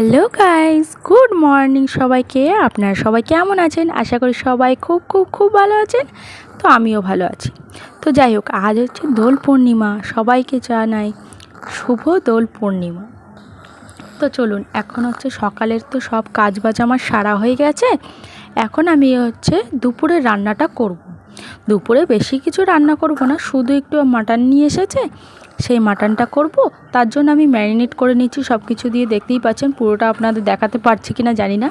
Hello guys, good morning সবাইকে। আপনারা সবাই কেমন আছেন? আশা করি সবাই খুব খুব খুব ভালো আছেন। তো আমিও ভালো আছি। তো যাই হোক, আজ হচ্ছে দোল পূর্ণিমা, সবাইকে জানাই শুভ দোল পূর্ণিমা। তো চলুন, এখন হচ্ছে সকালের তো সব কাজ বাজ আমার সারা হয়ে গেছে। এখন আমি হচ্ছে দুপুরে রান্নাটা করব। দুপুরে বেশি কিছু রান্না করব না, শুধু একটু মাটন নিয়ে এসেছে সেই মাটনটা করব। তার জন্য আমি ম্যারিনেট করে নিচ্ছি সব কিছু দিয়ে দেখতেই পাচ্ছেন, পুরোটা আপনাদের দেখাতে পারছি কি না জানি না।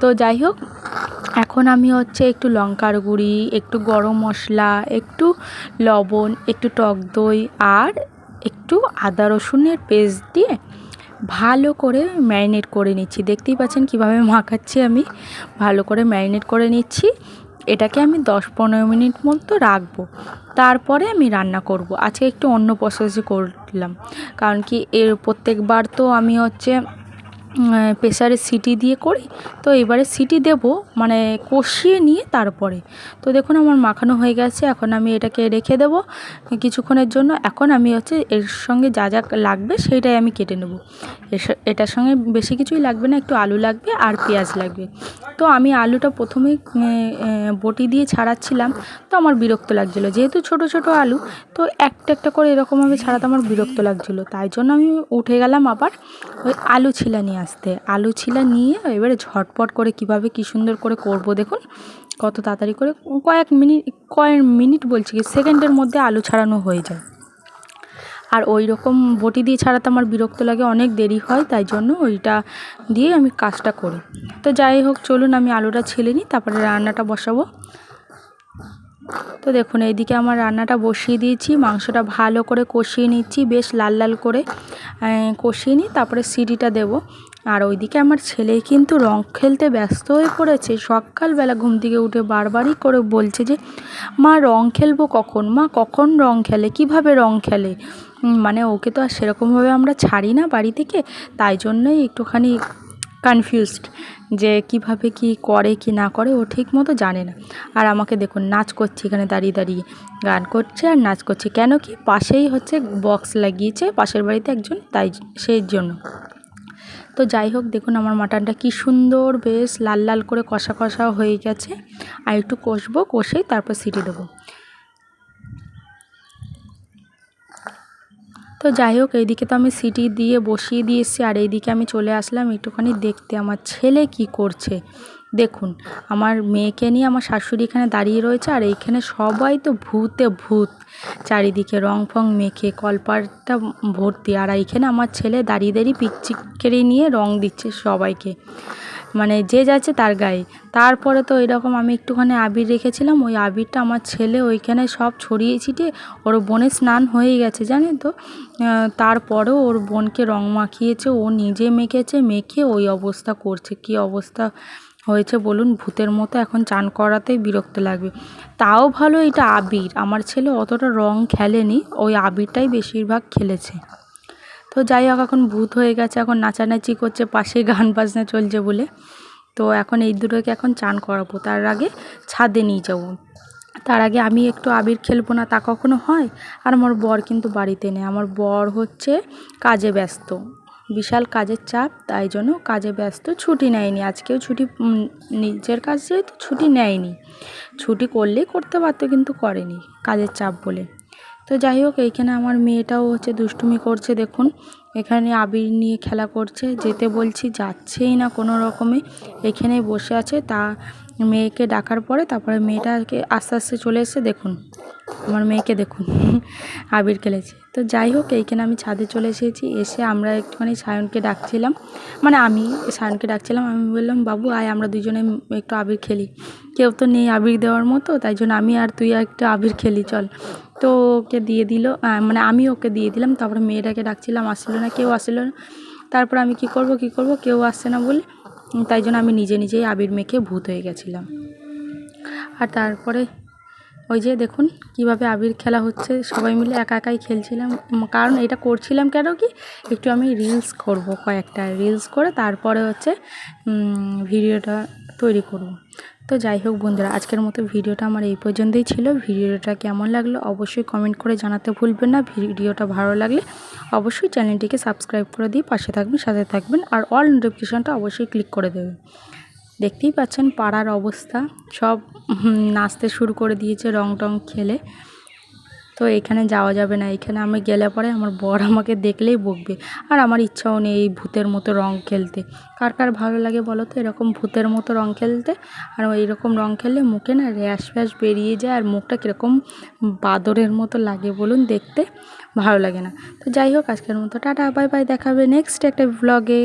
তো যাই হোক, এখন আমি হচ্ছে একটু লঙ্কার গুঁড়ি, একটু গরম মশলা, একটু লবণ, একটু টক দই আর একটু আদা রসুনের পেস্ট দিয়ে ভালো করে ম্যারিনেট করে নিচ্ছি। দেখতেই পাচ্ছেন কীভাবে মাখাচ্ছি আমি। ভালো করে ম্যারিনেট করে নিচ্ছি। এটাকে আমি দশ পনেরো মিনিট মতো রাখব। তারপরে আমি রান্না করব। আজকে একটু অন্য প্রসেসে করলাম। কারণ কি এর প্রত্যেকবার তো আমি হচ্ছে প্রেসারে সিটি দিয়ে করি, তো এবারে সিটি দেব মানে কষিয়ে নিয়ে তারপরে। তো দেখুন আমার মাখানো হয়ে গেছে, এখন আমি এটাকে রেখে দেব কিছুক্ষণের জন্য। এখন আমি হচ্ছে এর সঙ্গে যা যা লাগবে সেইটাই আমি কেটে নেব। এটার সঙ্গে বেশি কিছুই লাগবে না, একটু আলু লাগবে আর পেঁয়াজ লাগবে। তো আমি আলুটা প্রথমে বটি দিয়ে ছাড়াচ্ছিলাম, তো আমার বিরক্ত লাগছিল। যেহেতু ছোট ছোট আলু, তো একটা একটা করে এরকমভাবে ছাড়াতে আমার বিরক্ত লাগছিল। তাই জন্য আমি উঠে গেলাম আবার ওই আলু ছিলা নিয়ে আসতে। আলু ছিলা নিয়ে এবারে ঝটপট করে কীভাবে কি সুন্দর করে করব দেখুন। কত তাড়াতাড়ি করে কয়েক মিনিট কয়েক মিনিট বলছি কি, সেকেন্ডের মধ্যে আলু ছাড়ানো হয়ে যায়। আর ওই রকম বটি দিয়ে ছাড়াতে আমার বিরক্ত লাগে, অনেক দেরি হয়, তাই জন্য ওইটা দিয়ে আমি কাজটা করি। তো যাই হোক, চলুন আমি আলুটা ছেলে নিই, তারপরে রান্নাটা বসাবো। তো দেখুন, এইদিকে আমার রান্নাটা বসিয়ে দিয়েছি, মাংসটা ভালো করে কষিয়ে নিচ্ছি, বেশ লাল লাল করে কষিয়ে নিই তারপরে সিটিটা দেব। আর ওইদিকে আমার ছেলে কিন্তু রং খেলতে ব্যস্ত হয়ে পড়েছে। সকালবেলা ঘুম থেকে উঠে বারবারই করে বলছে যে, মা, রং খেলব কখন? মা, কখন রং খেলে? কীভাবে রং খেলে? মানে ওকে তো আর সেরকমভাবে আমরা ছাড়ি না বাড়ি থেকে। তাই জন্যই একটুখানি কনফিউজড যে কীভাবে কি করে কি না করে, ও ঠিক মতো জানে না। আর আমাকে দেখুন, নাচ করছে এখানে দাঁড়িয়ে দাঁড়িয়ে। গান করছে আর নাচ করছে। কেন কি? পাশেই হচ্ছে বক্স লাগিয়েছে, পাশের বাড়িতে একজন, তাই সেই জন্য। তো যাই হোক, দেখুন আমার মাটনটা কি সুন্দর, বেশ লাল লাল করে কষা কষা হয়ে গেছে। আর একটু কষবো কষেই তারপর সিটি দেবো। তো যাই হোক, এইদিকে তো আমি সিটি দিয়ে বসিয়ে দিয়ে এসেছি, আর এইদিকে আমি চলে আসলাম একটুখানি দেখতে। আমার ছেলে কি করছে? দেখুন, আমার মেয়েকে নিয়ে আমার শাশুড়ি এখানে দাঁড়িয়ে রয়েছে, আর এইখানে সবাই তো ভূতে ভূত। চারিদিকে রং ফং মেখে কলপারটা ভর্তি, আর এইখানে আমার ছেলে দাঁড়িয়ে দাঁড়িয়ে পিকচিকেরি নিয়ে রং দিচ্ছে সবাইকে। মানে যে যাচ্ছে তার গায়ে। তারপরে তো এরকম আমি একটুখানি আবির রেখেছিলাম, ওই আবিরটা আমার ছেলে ওইখানে সব ছড়িয়ে ছিটিয়ে ওর বোনের স্নান হয়ে গেছে, জানেন তো? তারপরেও ওর বোনকে রং মাখিয়েছে, ও নিজে মেখেছে, মেখে ওই অবস্থা করছে। কি অবস্থা হয়েছে বলুন, ভূতের মতো এখন চান করাতেই বিরক্ত লাগবে। তাও ভালো এটা আবির, আমার ছেলে অতটা রং খেলেনি, ওই আবিরটাই বেশিরভাগ খেলেছে। তো যাই হোক, এখন ভূত হয়ে গেছে, এখন নাচানাচি করছে পাশে গান বাজনা চলছে বলে। তো এখন এই দুটোকে এখন চান করাবো, তার আগে ছাদে নিয়ে যাব। তার আগে আমি একটু আবির খেলব না, তা কখনো হয়? আর আমার বর কিন্তু বাড়িতে নেই, আমার বর হচ্ছে কাজে ব্যস্ত। বিশাল কাজের চাপ, তাই জন্য কাজে ব্যস্ত, ছুটি নেয়নি। আজকেও ছুটি নিজের কাজ যেহেতু ছুটি নেয়নি। ছুটি করলেই করতে পারতো কিন্তু করেনি, কাজের চাপ বলে। তো যাই হোক, এইখানে আমার মেয়েটাও হচ্ছে দুষ্টুমি করছে, দেখুন। এখানে আবির নিয়ে খেলা করছে, যেতে বলছি যাচ্ছেই না কোনো রকমে। এখানেই বসে আছে, তা মেয়েকে ডাকার পরে তারপরে মেয়েটাকে আস্তে আস্তে চলে এসে দেখুন। আমার মেয়েকে দেখুন, আবির খেলেছে। তো যাই হোক, এইখানে আমি ছাদে চলে এসেছি, এসে আমরা একটুখানি সায়নকে ডাকছিলাম। মানে আমি সায়নকে ডাকছিলাম, আমি বললাম, বাবু, আয়, আমরা দুজনে একটু আবির খেলি। কেউ তো নেই আবির দেওয়ার মতো, তাই জন্য আমি আর তুই একটু আবির খেলি, চল। তো ওকে দিয়ে দিল মানে আমি ওকে দিয়ে দিলাম, তারপরে মেয়েটাকে ডাকছিলাম আসছিল না, কেউ আসছিল না। তারপর আমি কি করব কি করব, কেউ আসছে না বলে, তাই জন্য আমি নিজে নিজেই আবির মেখে ভূত হয়ে গেছিলাম। আর তারপরে ওই যে দেখুন কীভাবে আবির খেলা হচ্ছে, সবাই মিলে একা একাই খেলছিলাম। কারণ এটা করছিলাম কেন কি, একটু আমি রিলস করব কয়েকটা রিলস করে, তারপরে হচ্ছে ভিডিওটা তৈরি করব। তো যাই হোক বন্ধুরা, আজকের মতো ভিডিওটা আমার এই পর্যন্তই ছিল। ভিডিওটা কেমন লাগল অবশ্যই কমেন্ট করে জানাতে ভুলবেন না। ভিডিওটা ভালো লাগলে অবশ্যই চ্যানেলটিকে সাবস্ক্রাইব করে দিয়ে পাশে থাকবেন, সাথে থাকবেন আর অল নোটিফিকেশানটা অবশ্যই ক্লিক করে দেবেন। দেখতেই পাচ্ছেন পাড়ার অবস্থা। সব নাচতে শুরু করে দিয়েছে রং টং খেলে। তো এখানে যাওয়া যাবে না। এখানে আমি গেলে পরে আমার বর আমাকে দেখলেই বকবে। আর আমার ইচ্ছাও নেই এই ভূতের মতো রং খেলতে। কার কার ভালো লাগে বলো তো? এরকম ভূতের মতো রং খেলতে। আর এইরকম রং খেললে মুখে না র্যাশ ফ্যাশ বেরিয়ে যায় আর মুখটা কীরকম বাদরের মতো লাগে বলুন দেখতে। ভালো লাগে না। তো যাই হোক, আজকের মতো টাটা, বাই বাই, দেখাবে নেক্সট একটা ব্লগে